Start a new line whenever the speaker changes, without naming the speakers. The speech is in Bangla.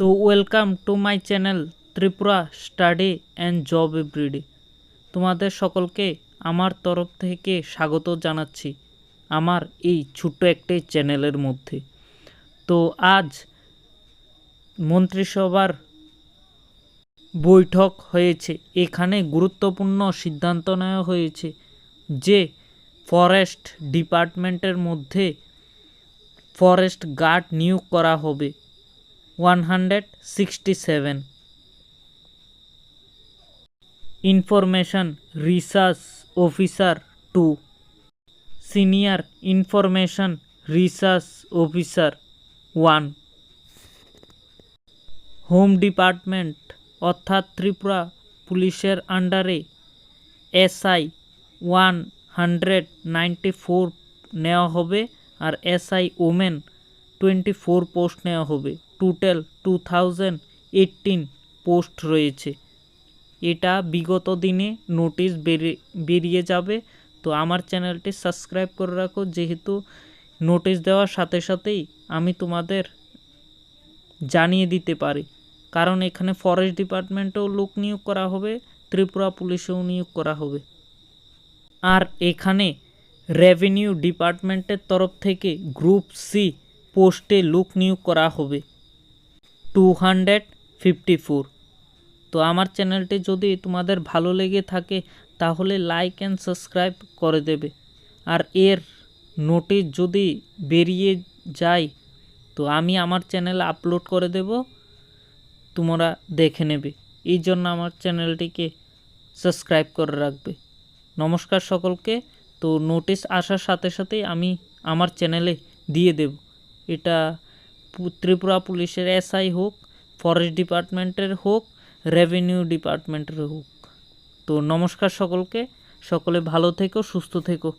তো welcome to my channel Tripura study and job everyday তোমাদের সকলকে আমার তরফ থেকে স্বাগত জানাচ্ছি আমার এই ছোট্ট একটি চ্যানেলের মধ্যে। তো আজ মন্ত্রিসভার বৈঠক হয়েছে। এখানে গুরুত্বপূর্ণ সিদ্ধান্ত নেওয়া হয়েছে যে ফরেস্ট ডিপার্টমেন্টের মধ্যে ফরেস্ট গার্ড নিয়োগ করা হবে। One hundred sixty seven information research officer two senior information research officer one home department অর্থাৎ ত্রিপুরা পুলিশের আন্ডারে SI one hundred ninety four নেওয়া হবে আর SI women twenty four post নেওয়া হবে। টোটাল টু থাউজেন্ড পোস্ট রয়েছে। এটা বিগত দিনে নোটিশ বেরিয়ে বেরিয়ে যাবে। তো আমার চ্যানেলটি সাবস্ক্রাইব করে রাখো। যেহেতু নোটিশ দেওয়ার সাথে সাথেই আমি তোমাদের জানিয়ে দিতে পারি। কারণ এখানে ফরেস্ট ডিপার্টমেন্টেও লোক নিয়োগ করা হবে, ত্রিপুরা পুলিশেও নিয়োগ করা হবে। আর এখানে রেভিনিউ ডিপার্টমেন্টের তরফ থেকে গ্রুপ সি পোস্টে লোক নিয়োগ করা হবে। টু হান্ড্রেড ফিফটি ফোর তো আমার চ্যানেলটি যদি তোমাদের ভালো লেগে থাকে, তাহলে লাইক অ্যান্ড সাবস্ক্রাইব করে দেবে। আর এর নোটিশ যদি বেরিয়ে যায়, তো আমি আমার চ্যানেলে আপলোড করে দেব, তোমরা দেখে নেবে। এই জন্য আমার চ্যানেলটিকে সাবস্ক্রাইব করে রাখবে। নমস্কার সকলকে। তো নোটিশ আসার সাথে সাথেই আমি আমার চ্যানেলে দিয়ে দেব। এটা ত্রিপুরা পুলিশের এসআই হোক, ফরেস্ট ডিপার্টমেন্টের হোক, রেভিনিউ ডিপার্টমেন্টের হোক। তো নমস্কার সকলকে, সকলে ভালো থেকো, সুস্থ থেকো।